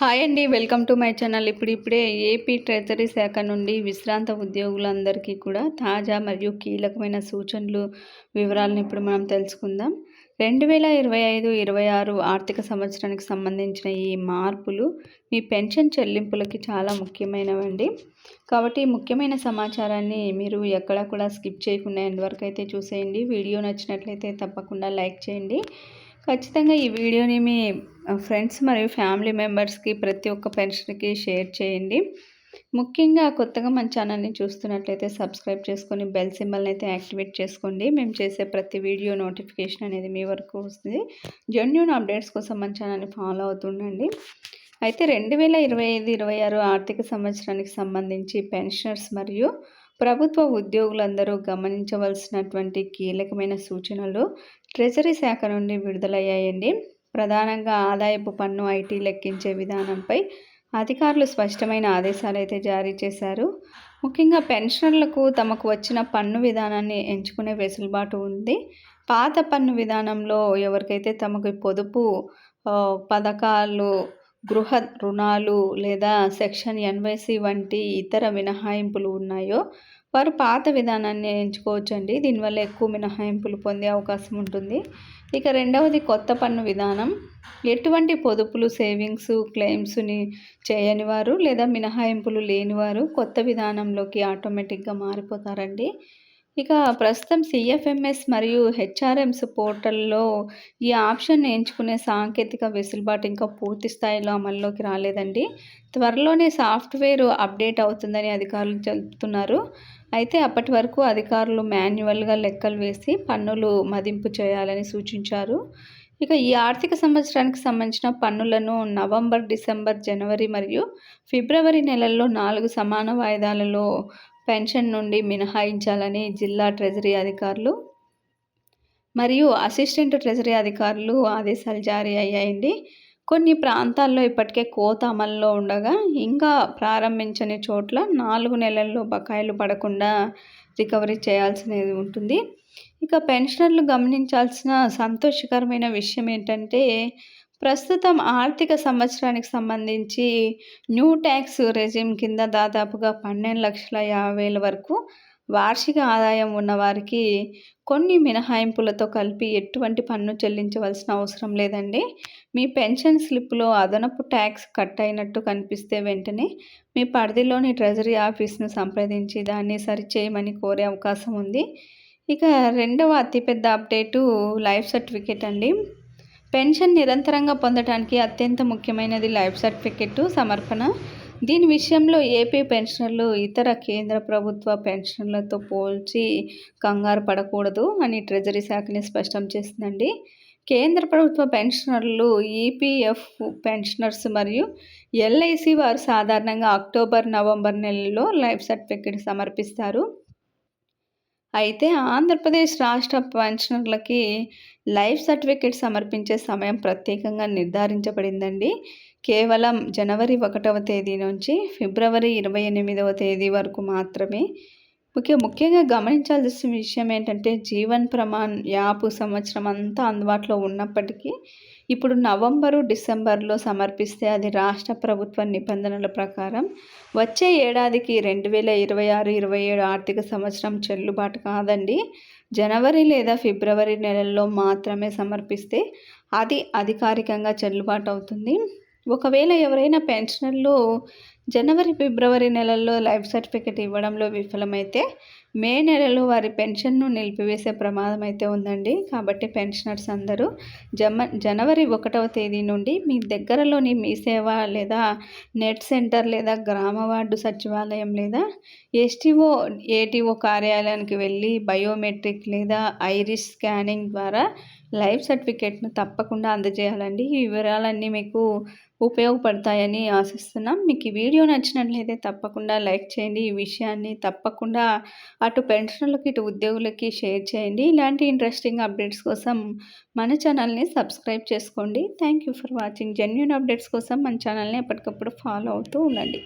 Hi అండి welcome to my channel. ఇప్పుడు ఇప్పుడే ఏపీ ట్రెజరీ శాఖ నుండి విశ్రాంత ఉద్యోగులందరికీ కూడా తాజా మరియు కీలకమైన సూచనలు వివరాలను ఇప్పుడు మనం తెలుసుకుందాం. రెండు వేల ఇరవై ఐదు ఇరవై ఆరు ఆర్థిక సంవత్సరానికి సంబంధించిన ఈ మార్పులు మీ పెన్షన్ చెల్లింపులకి చాలా ముఖ్యమైనవండి. కాబట్టి ముఖ్యమైన సమాచారాన్ని మీరు ఎక్కడా కూడా స్కిప్ చేయకుండా ఎంతవరకు అయితే చూసేయండి. వీడియో నచ్చినట్లయితే తప్పకుండా లైక్ చేయండి. ఖచ్చితంగా ఈ వీడియోని మీ ఫ్రెండ్స్ మరియు ఫ్యామిలీ మెంబర్స్కి ప్రతి ఒక్క పెన్షన్కి షేర్ చేయండి. ముఖ్యంగా కొత్తగా మన ఛానల్ని చూస్తున్నట్లయితే సబ్స్క్రైబ్ చేసుకొని బెల్ సింబల్ని అయితే యాక్టివేట్ చేసుకోండి. మేము చేసే ప్రతి వీడియో నోటిఫికేషన్ అనేది మీ వరకు వస్తుంది. జెన్యున్ అప్డేట్స్ కోసం మన ఛానల్ని ఫాలో అవుతుండండి. అయితే రెండు వేల ఇరవై ఐదు ఇరవై ఆరు ఆర్థిక సంవత్సరానికి సంబంధించి పెన్షనర్స్ మరియు ప్రభుత్వ ఉద్యోగులందరూ గమనించవలసినటువంటి కీలకమైన సూచనలు ట్రెజరీ శాఖ నుండి విడుదలయ్యాయండి. ప్రధానంగా ఆదాయపు పన్ను ఐటీ లెక్కించే విధానంపై అధికారులు స్పష్టమైన ఆదేశాలు అయితే జారీ చేశారు. ముఖ్యంగా పెన్షనర్లకు తమకు వచ్చిన పన్ను విధానాన్ని ఎంచుకునే వెసులుబాటు ఉంది. పాత పన్ను విధానంలో ఎవరికైతే తమకు పొదుపు పథకాలు గృహ రుణాలు లేదా సెక్షన్ ఎన్వైసి వంటి ఇతర మినహాయింపులు ఉన్నాయో వారు పాత విధానాన్ని ఎంచుకోవచ్చండి. దీనివల్ల ఎక్కువ మినహాయింపులు పొందే అవకాశం ఉంటుంది. ఇక రెండవది కొత్త పన్ను విధానం. ఎటువంటి పొదుపులు సేవింగ్స్ క్లెయిమ్స్ని చేయని వారు లేదా మినహాయింపులు లేనివారు కొత్త విధానంలోకి ఆటోమేటిక్గా మారిపోతారండి. ఇక ప్రస్తుతం సిఎఫ్ఎంఎస్ మరియు హెచ్ఆర్ఎంస్ పోర్టల్లో ఈ ఆప్షన్ ఎంచుకునే సాంకేతిక వెసులుబాటు ఇంకా పూర్తి స్థాయిలో అమల్లోకి రాలేదండి. త్వరలోనే సాఫ్ట్వేర్ అప్డేట్ అవుతుందని అధికారులు చెబుతున్నారు. అయితే అప్పటి వరకు అధికారులు మాన్యువల్గా లెక్కలు వేసి పన్నులు మదింపు చేయాలని సూచించారు. ఇక ఈ ఆర్థిక సంవత్సరానికి సంబంధించిన పన్నులను నవంబర్ డిసెంబర్ జనవరి మరియు ఫిబ్రవరి నెలల్లో నాలుగు సమాన వాయిదాలలో పెన్షన్ నుండి మినహాయించాలని జిల్లా ట్రెజరీ అధికారులు మరియు అసిస్టెంట్ ట్రెజరీ అధికారులు ఆదేశాలు జారీ అయ్యాయండి. కొన్ని ప్రాంతాల్లో ఇప్పటికే కోత అమల్లో ఉండగా ఇంకా ప్రారంభించని చోట్ల నాలుగు నెలల్లో బకాయిలు పడకుండా రికవరీ చేయాల్సినది ఉంటుంది. ఇక పెన్షనర్లు గమనించాల్సిన సంతోషకరమైన విషయం ఏంటంటే ప్రస్తుతం ఆర్థిక సంవత్సరానికి సంబంధించి న్యూ ట్యాక్స్ రెజిమ్ కింద దాదాపుగా పన్నెండు లక్షల యాభై వేల వరకు వార్షిక ఆదాయం ఉన్నవారికి కొన్ని మినహాయింపులతో కలిపి ఎటువంటి పన్ను చెల్లించవలసిన అవసరం లేదండి. మీ పెన్షన్ స్లిప్లో అదనపు ట్యాక్స్ కట్ అయినట్టు కనిపిస్తే వెంటనే మీ పరిధిలోని ట్రెజరీ ఆఫీస్ను సంప్రదించి దాన్ని సరిచేయమని కోరే అవకాశం ఉంది. ఇక రెండవ అతిపెద్ద అప్డేటు లైఫ్ సర్టిఫికేట్ అండి. పెన్షన్ నిరంతరంగా పొందడానికి అత్యంత ముఖ్యమైనది లైఫ్ సర్టిఫికెట్ సమర్పణ. దీని విషయంలో ఏపీ పెన్షనర్లు ఇతర కేంద్ర ప్రభుత్వ పెన్షన్లతో పోల్చి కంగారు పడకూడదు అని ట్రెజరీ శాఖని స్పష్టం చేసిందండి. కేంద్ర ప్రభుత్వ పెన్షనర్లు ఈపీఎఫ్ పెన్షనర్స్ మరియు ఎల్ఐసి వారు సాధారణంగా అక్టోబర్ నవంబర్ నెలలో లైఫ్ సర్టిఫికేట్ సమర్పిస్తారు. అయితే ఆంధ్రప్రదేశ్ రాష్ట్ర పెన్షనర్లకి లైఫ్ సర్టిఫికేట్ సమర్పించే సమయం ప్రత్యేకంగా నిర్ధారించబడిందండి. కేవలం జనవరి ఒకటవ తేదీ నుంచి ఫిబ్రవరి ఇరవై ఎనిమిదవ తేదీ వరకు మాత్రమే ముఖ్య ముఖ్యంగా గమనించాల్సిన విషయం ఏంటంటే జీవన్ ప్రమాణ్ యాప్ సంవత్సరం అంతా అందుబాటులో ఉన్నప్పటికీ ఇప్పుడు నవంబరు డిసెంబర్లో సమర్పిస్తే అది రాష్ట్ర ప్రభుత్వ నిబంధనల ప్రకారం వచ్చే ఏడాదికి రెండు వేల ఇరవై ఆరు ఇరవై ఏడు ఆర్థిక సంవత్సరం చెల్లుబాటు కాదండి. జనవరి లేదా ఫిబ్రవరి నెలల్లో మాత్రమే సమర్పిస్తే అది అధికారికంగా చెల్లుబాటు అవుతుంది. ఒకవేళ ఎవరైనా పెన్షనర్లు జనవరి ఫిబ్రవరి నెలల్లో లైఫ్ సర్టిఫికేట్ ఇవ్వడంలో విఫలమైతే మే నెలలో వారి పెన్షన్ను నిలిపివేసే ప్రమాదం అయితే ఉందండి. కాబట్టి పెన్షనర్స్ అందరూ జమ జనవరి ఒకటవ తేదీ నుండి మీ దగ్గరలోని మీ సేవ లేదా నెట్ సెంటర్ లేదా గ్రామ వార్డు సచివాలయం లేదా ఎస్టీఓ ఏటీఓ కార్యాలయానికి వెళ్ళి బయోమెట్రిక్ లేదా ఐరిష్ స్కానింగ్ ద్వారా లైఫ్ సర్టిఫికేట్ను తప్పకుండా అందజేయాలండి. ఈ వివరాలన్నీ మీకు ఉపయోగపడతాయని ఆశిస్తున్నాం. మీకు ఈ వీడియో నచ్చినట్లయితే తప్పకుండా లైక్ చేయండి. ఈ విషయాన్ని తప్పకుండా అటు పెన్షన్లకి ఇటు ఉద్యోగులకి షేర్ చేయండి. ఇలాంటి ఇంట్రెస్టింగ్ అప్డేట్స్ కోసం మన ఛానల్ని సబ్స్క్రైబ్ చేసుకోండి. Thank you for watching. Genuine updates కోసం మన ఛానల్ని ఎప్పటికప్పుడు ఫాలో అవుతూ ఉండండి.